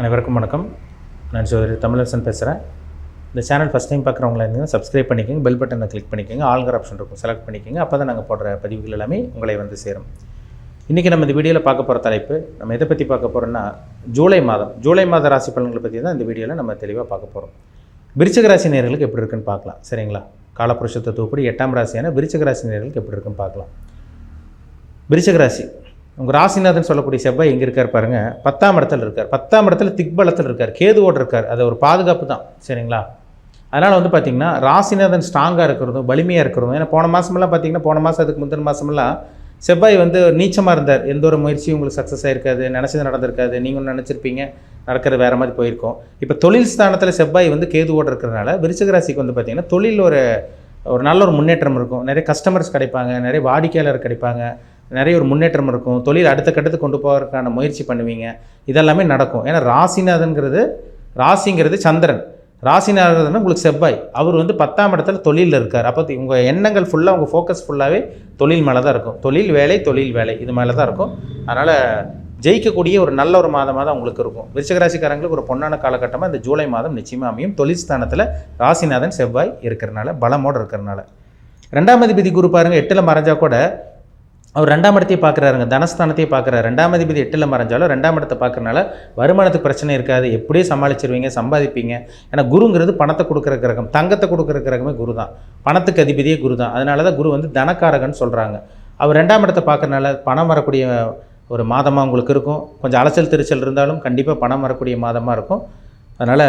அனைவருக்கும் வணக்கம். நான் சோதரி தமிழரசன் பேசுகிறேன் இந்த சேனல் ஃபஸ்ட் டைம் பார்க்குறவங்களா இருந்தீங்கன்னா சப்ஸ்கிரைப் பண்ணிக்கோங்க பெல் பட்டனை கிளிக் பண்ணிக்கோங்க ஆல்கர் ஆப்ஷன் இருக்கும். செலக்ட் பண்ணிக்கோங்க அப்போ தான் நாங்கள் போடுற பதிவுகள் எல்லாமே உங்களை வந்து சேரும். இன்றைக்கி நம்ம இந்த வீடியோவில் பார்க்க போகிற தலைப்பு நம்ம எதை பற்றி பார்க்க போகிறோம்னா ஜூலை மாதம் ஜூலை மாத ராசி பலன்களை பற்றி தான் இந்த வீடியோவில் நம்ம தெளிவாக பார்க்க போகிறோம் விருச்சக ராசி நேர்களுக்கு எப்படி இருக்குன்னு பார்க்கலாம். சரிங்களா? காலப்புருஷ தத்துவப்படி எட்டாம் ராசியான விருச்சக ராசி நேர்களுக்கு எப்படி இருக்குன்னு பார்க்கலாம். விருச்சக ராசி உங்கள் ராசிநாதன் சொல்லக்கூடிய செவ்வாய் எங்கே இருக்கார் பாருங்க பத்தாம் இடத்துல இருக்கார். பத்தாம் இடத்துல திக்பலத்தில் இருக்கார். கேதுவோடு இருக்கார். அது ஒரு பாதுகாப்பு தான். சரிங்களா? அதனால் வந்து பார்த்திங்கன்னா ராசிநாதன் ஸ்ட்ராங்காக இருக்கிறதும் வலிமையாக இருக்கிறதும் ஏன்னா போன மாதமெல்லாம் பார்த்தீங்கன்னா போன மாதம் அதுக்கு முந்தின மாதமெல்லாம் செவ்வாய் வந்து நீச்சமாக இருந்தார். எந்த ஒரு முயற்சியும் உங்களுக்கு சக்ஸஸ் ஆகிருக்காது நினச்சது நடந்திருக்காது. நீங்கள் ஒன்று நினச்சிருப்பீங்க. நடக்கிறது வேறு மாதிரி போயிருக்கோம். இப்போ தொழில் ஸ்தானத்தில் செவ்வாய் வந்து கேதுவோடு இருக்கிறதுனால விருச்சிக ராசிக்கு வந்து பார்த்திங்கன்னா தொழில் ஒரு ஒரு நல்ல ஒரு முன்னேற்றம் இருக்கும். நிறைய கஸ்டமர்ஸ் கிடைப்பாங்க. நிறைய வாடிக்கையாளர் கிடைப்பாங்க. நிறைய ஒரு முன்னேற்றம் இருக்கும். தொழில் அடுத்த கட்டத்துக்கு கொண்டு போகிறதுக்கான முயற்சி பண்ணுவீங்க. இதெல்லாமே நடக்கும். ஏன்னா ராசிநாதன்கிறது ராசிங்கிறது சந்திரன். ராசிநாதன் உங்களுக்கு செவ்வாய். அவர் வந்து பத்தாம் இடத்துல தொழிலில் இருக்கார். அப்போ உங்கள் எண்ணங்கள் ஃபுல்லாக உங்கள் ஃபோக்கஸ் ஃபுல்லாகவே தொழில் மேலே தான் இருக்கும். தொழில் வேலை தொழில் வேலை இது மேலே தான் இருக்கும். அதனால் ஜெயிக்கக்கூடிய ஒரு நல்ல ஒரு மாதமாக தான் உங்களுக்கு இருக்கும். விருச்சகராசிக்காரங்களுக்கு ஒரு பொன்னான காலகட்டமாக இந்த ஜூலை மாதம் நிச்சயமாக அமையும். தொழில் ஸ்தானத்தில் ராசிநாதன் செவ்வாய் இருக்கிறனால பலமோடு இருக்கிறனால. ரெண்டாம் அதிபதி குரு பாருங்கள் எட்டில் மறைஞ்சா கூட அவர் ரெண்டாம் இடத்தையும் பார்க்குறாருங்க. தனஸ்தானத்தையும் பார்க்குறாரு. ரெண்டாம் அதிபதி எட்டில் மறைஞ்சாலும் ரெண்டாம் இடத்தை பார்க்குறனால வருமானத்துக்கு பிரச்சனை இருக்காது. எப்படியே சமாளிச்சிருவீங்க சம்பாதிப்பீங்க. ஏன்னா குருங்கிறது பணத்தை கொடுக்குற கிரகம். தங்கத்தை கொடுக்குற கிரகமே குரு தான் பணத்துக்கு அதிபதியே குரு தான் அதனால தான் குரு வந்து தனக்காரகன்னு சொல்கிறாங்க அவர் ரெண்டாம் இடத்தை பார்க்குறனால பணம் வரக்கூடிய ஒரு மாதமாக உங்களுக்கு இருக்கும். கொஞ்சம் அலைச்சல் திருச்சல் இருந்தாலும் கண்டிப்பாக பணம் வரக்கூடிய மாதமாக இருக்கும். அதனால்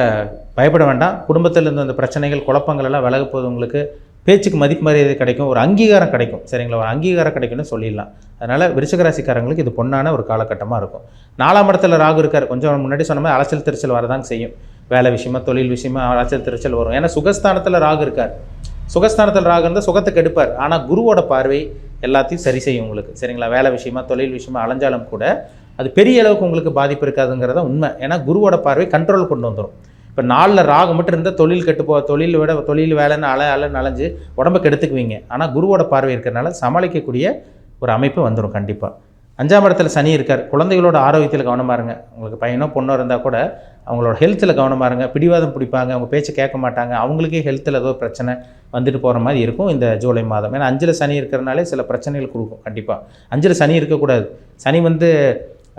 பயப்பட வேண்டாம். குடும்பத்திலேருந்து அந்த பிரச்சனைகள் குழப்பங்கள் எல்லாம் விலக போகுது உங்களுக்கு. பேச்சுக்கு மதிப்பு மரியாதை கிடைக்கும் ஒரு அங்கீகாரம் கிடைக்கும். சரிங்களா? ஒரு அங்கீகாரம் கிடைக்கும்னு சொல்லிடலாம். அதனால் விருச்சகராசிக்காரங்களுக்கு இது பொன்னான ஒரு காலகட்டமாக இருக்கும். நாலாம் இடத்துல ராகு இருக்கார். கொஞ்சம் முன்னாடி சொன்ன மாதிரி அலைச்சல் திருச்சல் வரதான் செய்யும். வேலை விஷயமா தொழில் விஷயமா அலைச்சல் திருச்சல் வரும். ஏன்னா சுகஸ்தானத்தில் ராகு இருக்கார். சுகஸ்தானத்தில் ராகு இருந்தால் சுகத்தை கெடுப்பார் ஆனால் குருவோட பார்வை எல்லாத்தையும் சரி செய்யும் உங்களுக்கு. சரிங்களா? வேலை விஷயமா தொழில் விஷயமா அலைஞ்சாலும் கூட அது பெரிய அளவுக்கு உங்களுக்கு பாதிப்பு இருக்காதுங்கிறத உண்மை. ஏன்னா குருவோட பார்வை கண்ட்ரோல் கொண்டு வந்துடும் இப்போ நாளில் ராகு மட்டும் இருந்தால் தொழில் கெட்டு போ தொழில் விட தொழில் வேலைன்னு அலை அலை நலைஞ்சு உடம்பை கெடுத்துக்குவீங்க. ஆனால் குருவோட பார்வை இருக்கிறனால சமாளிக்கக்கூடிய ஒரு அமைப்பு வந்துடும் கண்டிப்பாக அஞ்சாம் இடத்துல சனி இருக்கார். குழந்தைகளோட ஆரோக்கியத்தில் கவனமாக இருங்க. உங்களுக்கு பையனோ பொண்ணோ இருந்தால் கூட அவங்களோட ஹெல்த்தில் கவனமாக இருங்க. பிடிவாதம் பிடிப்பாங்க. அவங்க பேச்சு கேட்க மாட்டாங்க. அவங்களுக்கே ஹெல்த்தில் ஏதோ பிரச்சனை வந்துட்டு போகிற மாதிரி இருக்கும் இந்த ஜூலை மாதம். ஏன்னா அஞ்சில் சனி இருக்கிறனாலே சில பிரச்சனைகள் கொடுக்கும் கண்டிப்பாக அஞ்சில் சனி இருக்கக்கூடாது. சனி வந்து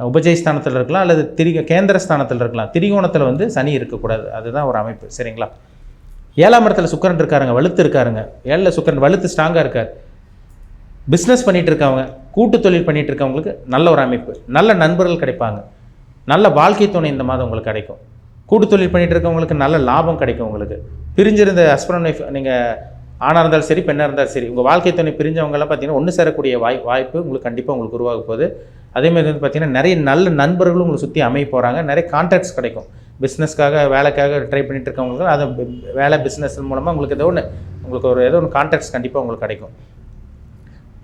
உபஜயஸ்தானத்தில் இருக்கலாம் அல்லது திரிக கேந்திர ஸ்தானத்தில் இருக்கலாம். திரிகோணத்தில் வந்து சனி இருக்கக்கூடாது. அதுதான் ஒரு அமைப்பு சரிங்களா? ஏழாம் இடத்துல சுக்கரன் இருக்காருங்க வலுத்து இருக்காருங்க. ஏழில் சுக்கரன் வலுத்து ஸ்ட்ராங்காக இருக்கார். பிஸ்னஸ் பண்ணிகிட்டு இருக்கவங்க கூட்டு தொழில் பண்ணிகிட்டு இருக்கவங்களுக்கு நல்ல ஒரு அமைப்பு. நல்ல நண்பர்கள் கிடைப்பாங்க. நல்ல வாழ்க்கை துணை இந்த மாதம் உங்களுக்கு கிடைக்கும். கூட்டு தொழில் பண்ணிகிட்டு இருக்கவங்களுக்கு நல்ல லாபம் கிடைக்கும் உங்களுக்கு. பிரிஞ்சிருந்த ஹஸ்பண்ட் ஒய்ஃப் நீங்கள் ஆணாக இருந்தாலும் சரி பெண்ணாக இருந்தாலும் சரி உங்கள் வாழ்க்கை துணை பிரிஞ்சவங்கெல்லாம் பார்த்தீங்கன்னா ஒன்று சேரக்கூடிய வாய் வாய்ப்பு உங்களுக்கு கண்டிப்பாக உங்களுக்கு உருவாக போகுது. அதேமாதிரி வந்து பார்த்தீங்கன்னா நிறைய நல்ல நண்பர்களும் உங்களை சுற்றி அமைய போகிறாங்க நிறைய கான்டாக்ட்ஸ் கிடைக்கும். பிஸ்னஸ்க்காக வேலைக்காக ட்ரை பண்ணிட்டு இருக்கவங்களுக்கு அதை வேலை பிஸ்னஸ் மூலமாக உங்களுக்கு ஏதோ ஒன்று உங்களுக்கு ஒரு ஏதோ ஒன்று கான்டாக்ட்ஸ் கண்டிப்பாக உங்களுக்கு கிடைக்கும்.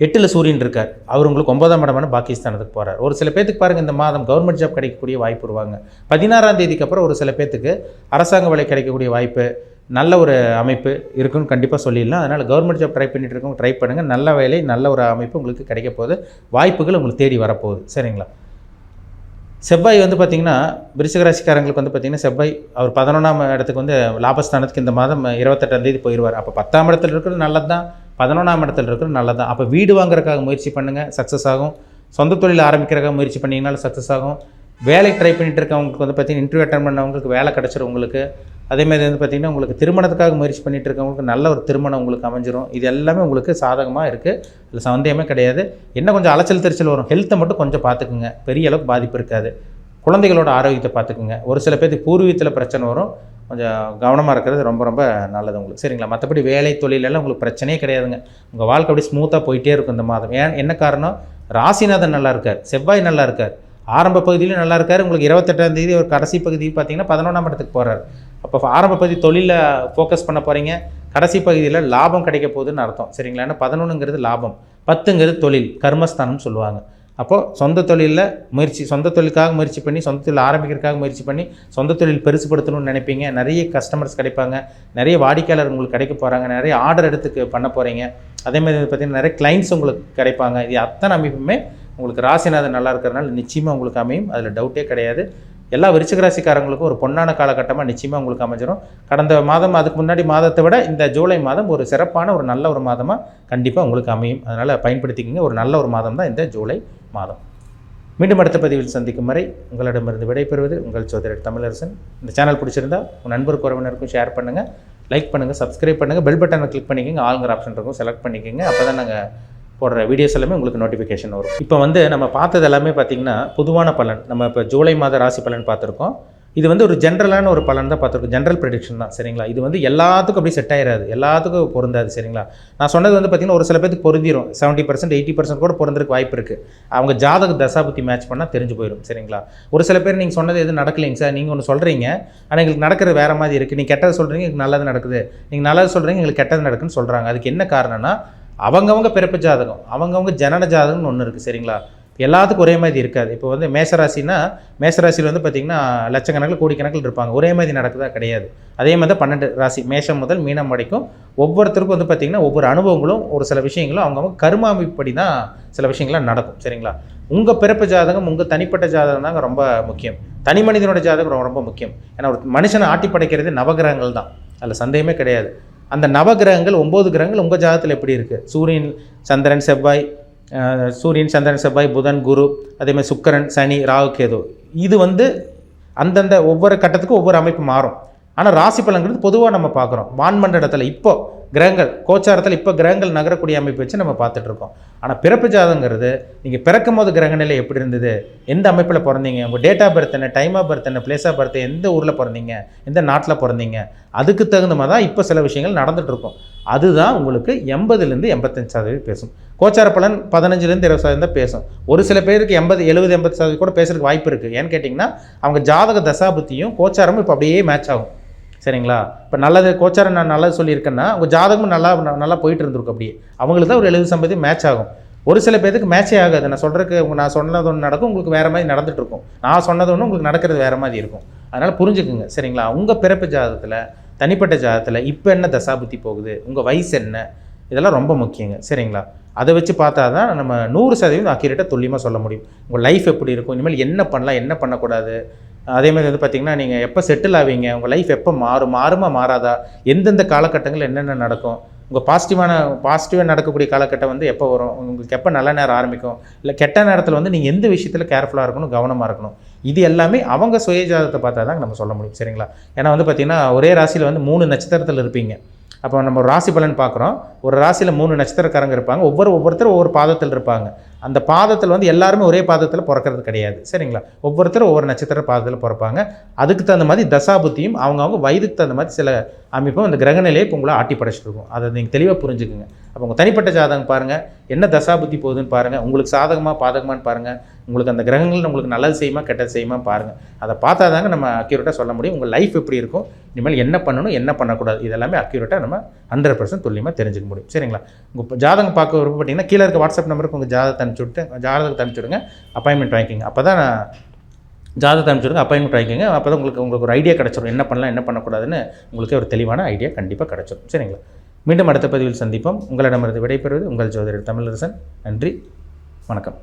எட்டில் சூரியன் இருக்கார். அவர் உங்களுக்கு ஒன்பதாம் இடமான பாகிஸ்தானத்துக்கு போகிறார் ஒரு சில பேத்துக்கு பாருங்கள் இந்த மாதம் கவர்மெண்ட் ஜாப் கிடைக்கக்கூடிய வாய்ப்பு வருவாங்க. பதினாறாம் தேதிக்கு அப்புறம் ஒரு சில பேத்துக்கு அரசாங்க வேலை கிடைக்கக்கூடிய வாய்ப்பு நல்ல ஒரு அமைப்பு இருக்குன்னு கண்டிப்பாக சொல்லிடலாம். அதனால் கவர்மெண்ட் ஜாப் ட்ரை பண்ணிட்டு இருக்கவங்க ட்ரை பண்ணுங்கள் நல்ல வேலை நல்ல ஒரு அமைப்பு உங்களுக்கு கிடைக்க போகுது. வாய்ப்புகள் உங்களுக்கு தேடி வரப்போகுது. சரிங்களா? செவ்வாய் வந்து பார்த்திங்கன்னா விருச்சிகராசிக்காரங்களுக்கு வந்து பார்த்திங்கன்னா செவ்வாய் அவர் பதினொன்றாம் இடத்துக்கு வந்து லாபஸ்தானத்துக்கு இந்த மாதம் இருபத்தெட்டாம் தேதி போயிடுவார் அப்போ பத்தாம் இடத்துல இருக்கிறது நல்லது தான் பதினொன்றாம் இடத்துல இருக்கிறது நல்லது தான் அப்போ வீடு வாங்குறதுக்காக முயற்சி பண்ணுங்கள் சக்ஸஸ் ஆகும். சொந்த தொழில் ஆரம்பிக்கிறக்காக முயற்சி பண்ணிங்கனாலும் சக்ஸஸ் ஆகும். வேலை ட்ரை பண்ணிட்டு இருக்கவங்களுக்கு வந்து பார்த்திங்கன்னா இன்டர்வியூ அட்டன் பண்ணவங்களுக்கு வேலை கிடச்சிரும் உங்களுக்கு. அதேமாதிரி வந்து பார்த்திங்கன்னா உங்களுக்கு திருமணத்துக்காக முயற்சி பண்ணிட்டு இருக்கவங்களுக்கு நல்ல ஒரு திருமணம் உங்களுக்கு அமைஞ்சிரும். இது எல்லாமே உங்களுக்கு சாதகமாக இருக்குது இல்லை சந்தேகமே கிடையாது. என்ன கொஞ்சம் அலைச்சல் திருச்சல் வரும். ஹெல்த்தை மட்டும் கொஞ்சம் பார்த்துக்குங்க. பெரிய அளவுக்கு பாதிப்பு இருக்காது. குழந்தைகளோட ஆரோக்கியத்தை பார்த்துக்குங்க. ஒரு சில பேருக்கு பூர்வீகத்தில் பிரச்சனை வரும். கொஞ்சம் கவனமாக இருக்கிறது ரொம்ப ரொம்ப நல்லது உங்களுக்கு. சரிங்களா? மற்றபடி வேலை தொழிலெல்லாம் உங்களுக்கு பிரச்சனையே கிடையாதுங்க. உங்கள் வாழ்க்கை அப்படியே ஸ்மூத்தாக போயிட்டே இருக்கும் இந்த மாதம். ஏன்? என்ன காரணம்? ராசிநாதன் நல்லா இருக்கார். செவ்வாய் நல்லா இருக்கார். ஆரம்ப பகுதியிலும் நல்லா இருக்கார். உங்களுக்கு இருபத்தெட்டாம் தேதி ஒரு கடைசி பகுதி பார்த்தீங்கன்னா பதினொன்றாம் இடத்துக்கு போகிறார் அப்போ ஆரம்ப பகுதி தொழிலில் ஃபோக்கஸ் பண்ண போகிறீங்க கடைசி பகுதியில் லாபம் கிடைக்க போகுதுன்னு அர்த்தம். சரிங்களா? ஏன்னா பதினொன்றுங்கிறது லாபம். பத்துங்கிறது தொழில் கர்மஸ்தானம்னு சொல்லுவாங்க. அப்போது சொந்த தொழிலில் முயற்சி சொந்த தொழிலுக்காக முயற்சி பண்ணி சொந்த தொழில் ஆரம்பிக்கிறதுக்காக முயற்சி பண்ணி சொந்த தொழில் பெருசுப்படுத்தணும்னு நினைப்பீங்க. நிறைய கஸ்டமர்ஸ் கிடைப்பாங்க. நிறைய வாடிக்கையாளர் உங்களுக்கு கிடைக்க போகிறாங்க நிறைய ஆர்டர் எடுத்து பண்ண போகிறீங்க அதேமாதிரி பார்த்திங்கன்னா நிறைய கிளைண்ட்ஸ் உங்களுக்கு கிடைப்பாங்க. இது அத்தனை அமைப்புமே உங்களுக்கு ராசிநாதன் நல்லா இருக்கிறனால நிச்சயமாக உங்களுக்கு அமையும். அதில் டவுட்டே கிடையாது. எல்லா விருச்சிக ராசிக்காரங்களுக்கும் ஒரு பொன்னான காலகட்டமாக நிச்சயமாக உங்களுக்கு அமைஞ்சிடும் கடந்த மாதம் அதுக்கு முன்னாடி மாதத்தை விட இந்த ஜூலை மாதம் ஒரு சிறப்பான ஒரு நல்ல ஒரு மாதமாக கண்டிப்பாக உங்களுக்கு அமையும். அதனால் பயன்படுத்திக்கிங்க. ஒரு நல்ல ஒரு மாதம் தான் இந்த ஜூலை மாதம். மீண்டும் அடுத்த பதிவில் சந்திக்கும் வரை உங்களிடமிருந்து விடைபெறுவது உங்கள் சோதரர் தமிழரசன். இந்த சேனல் பிடிச்சிருந்தா உங்கள் நண்பருக்கு உறவினருக்கும் ஷேர் பண்ணுங்கள் லைக் பண்ணுங்கள் சப்ஸ்கிரைப் பண்ணுங்கள் பெல் பட்டனை கிளிக் பண்ணிக்கோங்க. ஆளுங்கிற ஆப்ஷன் இருக்கும். செலக்ட் பண்ணிக்கோங்க. அப்போ தான் நாங்கள் போடுற வீடியோஸ் எல்லாமே உங்களுக்கு நோட்டிஃபிகேஷன் வரும். இப்போ வந்து நம்ம பார்த்தது எல்லாமே பார்த்திங்கன்னா பொதுவான பலன். நம்ம இப்போ ஜூலை மாத ராசி பலன் பார்த்துருக்கோம். இது வந்து ஒரு ஜென்ரலான ஒரு பலன் தான் பார்த்துருக்கோம். ஜென்ரல் ப்ரெடிக்ஷன் தான் சரிங்களா? இது வந்து எல்லாத்துக்கும் அப்படியே செட் ஆயிராது. எல்லாத்துக்கும் பொருந்தாது சரிங்களா? நான் சொன்னது வந்து பார்த்திங்கன்னா ஒரு சில பேருக்கு பொருந்திரும். செவன்ட்டி பர்சன்ட் எயிட்டி பர்சன்ட் கூட பொருந்திருக்கு வாய்ப்பு இருக்குது அவங்க ஜாதக தசாபுத்தி மேட்ச் பண்ணால் தெரிஞ்சு போயிடும் சரிங்களா? ஒரு சில பேர் நீங்கள் சொன்னது எதுவும் நடக்கலைங்க சார். நீங்கள் ஒன்று சொல்கிறீங்க ஆனால் எங்களுக்கு நடக்கிறது வேறு மாதிரி இருக்குது நீங்கள் கெட்டது சொல்கிறீங்க எங்களுக்கு நல்லது நடக்குது. நீங்கள் நல்லது சொல்கிறீங்க எங்களுக்கு கெட்டது நடக்குன்னு சொல்கிறாங்க அதுக்கு என்ன காரணம்னா அவங்கவங்க பிறப்பு ஜாதகம் அவங்கவங்க ஜனன ஜாதகம்னு ஒன்று இருக்குது சரிங்களா? எல்லாத்துக்கும் ஒரே மாதிரி இருக்காது. இப்போ வந்து மேசராசினா மேசராசியில் வந்து பார்த்திங்கன்னா லட்சக்கணக்கில் கோடிக்கணக்கில் இருப்பாங்க. ஒரே மாதிரி நடக்குதா? கிடையாது. அதே மாதிரி தான் பன்னெண்டு ராசி மேஷம் முதல் மீனம் வரைக்கும் ஒவ்வொருத்தருக்கும் வந்து பார்த்திங்கன்னா ஒவ்வொரு அனுபவங்களும் ஒரு சில விஷயங்களும் அவங்கவுங்க கருமாமிப்படி தான் சில விஷயங்கள்லாம் நடக்கும் சரிங்களா? உங்கள் பிறப்பு ஜாதகம் உங்கள் தனிப்பட்ட ஜாதகம் தாங்க ரொம்ப முக்கியம். தனி மனிதனோட ஜாதகம் ரொம்ப ரொம்ப முக்கியம். ஏன்னா ஒரு மனுஷனை ஆட்டி படைக்கிறது நவகிரகங்கள் தான். அதில் சந்தேகமே கிடையாது. அந்த நவகிரகங்கள் ஒம்பது கிரகங்கள் உங்கள் ஜாதகத்தில் எப்படி இருக்குது சூரியன் சந்திரன் செவ்வாய் சூரியன் சந்திரன் செவ்வாய் புதன் குரு அதேமாதிரி சுக்கரன் சனி ராகு கேது. இது வந்து அந்தந்த ஒவ்வொரு கட்டத்துக்கும் ஒவ்வொரு அமைப்பு மாறும். ஆனால் ராசி பலன்கிறது பொதுவாக நம்ம பார்க்குறோம். வான்மண்டலத்தில் இப்போது கிரகங்கள் கோச்சாரத்தில் இப்போ கிரகங்கள் நகரக்கூடிய அமைப்பு வச்சு நம்ம பார்த்துட்ருக்கோம் ஆனால் பிறப்பு ஜாதகங்கிறது நீங்கள் பிறக்கும் போது கிரக நிலை எப்படி இருந்தது எந்த அமைப்பில் பிறந்தீங்க உங்கள் டேட் ஆஃப் பர்த் என்ன டைம் ஆஃப் பர்த் என்ன பிளேஸ் ஆஃப் பர்த் எந்த ஊரில் பிறந்தீங்க எந்த நாட்டில் பிறந்தீங்க அதுக்கு தகுந்த மாதிரி தான் இப்போ சில விஷயங்கள் நடந்துகிட்ருக்கும் அதுதான் உங்களுக்கு எண்பதுலேருந்து எண்பத்தஞ்சு சதவீதம் பேசும். கோச்சார பலன் பதினஞ்சுலேருந்து இருபது சதவீதம் தான் பேசும். ஒரு சில பேருக்கு எண்பது எழுபது எண்பது சதவீதம் கூட பேசுறதுக்கு வாய்ப்பு இருக்குது ஏன்னு கேட்டிங்கன்னா அவங்க ஜாதக தசாபுத்தியும் கோச்சாரமும் இப்போ அப்படியே மேட்ச் ஆகும். சரிங்களா? இப்போ நல்லது கோச்சாரம் நான் நல்லது சொல்லியிருக்கேன்னா உங்கள் ஜாதகமும் நல்லா நல்லா போயிட்டு இருந்திருக்கும் அப்படியே. அவங்களுக்கு தான் ஒரு எழுபது சம்பதி மேட்ச் ஆகும். ஒரு சில பேருக்கு மேட்சே ஆகாது. நான் சொல்கிறதுக்கு நான் சொன்னது ஒன்று நடக்கும் உங்களுக்கு வேறு மாதிரி நடந்துகிட்ருக்கும் இருக்கும். நான் சொன்னது ஒன்று உங்களுக்கு நடக்கிறது வேறு மாதிரி இருக்கும். அதனால் புரிஞ்சுக்குங்க சரிங்களா? உங்கள் பிறப்பு ஜாதகத்தில் தனிப்பட்ட ஜாதகத்தில் இப்போ என்ன தசாபுத்தி போகுது? உங்கள் வயசு என்ன? இதெல்லாம் ரொம்ப முக்கியங்க சரிங்களா? அதை வச்சு பார்த்தா தான் நம்ம நூறு சதவீதம் அக்யூரேட்டாக துல்லியமாக சொல்ல முடியும். உங்கள் லைஃப் எப்படி இருக்கும்? இனிமேல் என்ன பண்ணலாம்? என்ன பண்ணக்கூடாது? அதே மாதிரி வந்து பார்த்திங்கன்னா நீங்கள் எப்போ செட்டில் ஆவீங்க? உங்கள் லைஃப் எப்போ மாறும்? மாறுமா மாறாதா? எந்தெந்த காலகட்டங்கள் என்னென்ன நடக்கும்? உங்கள் பாசிட்டிவான பாசிட்டிவாக நடக்கக்கூடிய காலகட்டம் வந்து எப்போ வரும்? உங்களுக்கு எப்போ நல்ல நேரம் ஆரம்பிக்கும்? இல்லை கெட்ட நேரத்தில் வந்து நீங்கள் எந்த விஷயத்தில் கேர்ஃபுல்லாக இருக்கணும் கவனமாக இருக்கணும்? இது எல்லாமே அவங்க சுயஜாதத்தை பார்த்தா தான் நம்ம சொல்ல முடியும் சரிங்களா? ஏன்னா வந்து பார்த்திங்கன்னா ஒரே ராசியில் வந்து மூணு நட்சத்திரத்தில் இருப்பீங்க. அப்போ நம்ம ஒரு ராசி பலன் பார்க்குறோம். ஒரு ராசியில் மூணு நட்சத்திரக்காரங்க இருப்பாங்க. ஒவ்வொரு ஒவ்வொருத்தரும் ஒவ்வொரு பாதத்தில் இருப்பாங்க. அந்த பாதத்தில் வந்து எல்லாருமே ஒரே பாதத்தில் பிறக்கிறது கிடையாது. சரிங்களா? ஒவ்வொருத்தரும் ஒவ்வொரு நட்சத்திர பாதத்தில் பிறப்பாங்க. அதுக்கு தகுந்த மாதிரி தசாபுத்தியும் அவங்கவுங்க வயதுக்கு தகுந்த மாதிரி சில அமைப்பும் அந்த கிரகநிலையை இப்போ உங்களை ஆட்டி படைச்சிட்டு இருக்கும். அதை நீங்கள் தெளிவாக புரிஞ்சுக்குங்க. அப்போ உங்கள் தனிப்பட்ட ஜாதகம் பாருங்கள் என்ன தசாபுத்தி போகுதுன்னு பாருங்கள் உங்களுக்கு சாதகமாக பாதகமான்னு பாருங்கள் உங்களுக்கு அந்த கிரகங்கள் உங்களுக்கு நல்லது செய்யுமா கெட்டது செய்யுமா பாருங்கள் அதை பார்த்தா தாங்க நம்ம அக்யூரேட்டாக சொல்ல முடியும். உங்கள் லைஃப் எப்படி இருக்கும்? இனிமேல் என்ன பண்ணணும் என்ன பண்ணக்கூடாது? இதெல்லாமே அக்யூரேட்டாக நம்ம ஹண்ட்ரட் பர்சன்ட் துல்லியமாக தெரிஞ்சுக்க முடியும். சரிங்களா? உங்கள் ஜாதகம் பார்க்க விருப்பப்பட்டீங்கன்னா கீழே இருக்க வாட்ஸ்அப் நம்பருக்கு உங்கள் ஜாதகத்தை அனுப்பிச்சு விட்டு ஜாதகத்தை அனுப்பிச்சு விடுங்க. அப்பாயின்மெண்ட் வாங்கிக்கிங்க. அப்போ தான் ஜாதகத்தை அனுப்பிச்சுடுங்க அப்பாயின்மெண்ட் வாங்கிக்கோங்க. அப்போ தான் உங்களுக்கு உங்களுக்கு ஒரு ஐடியா கிடச்சிரும். என்ன பண்ணலாம் என்ன பண்ணக்கூடாதுன்னு உங்களுக்கு ஒரு தெளிவான ஐடியா கண்டிப்பாக கிடச்சிரும். சரிங்களா? மீண்டும் அடுத்த பதிவில் சந்திப்போம். உங்களிடமிருந்து விடைபெறுவது உங்கள் ஜோதிடர் தமிழரசன். நன்றி. வணக்கம்.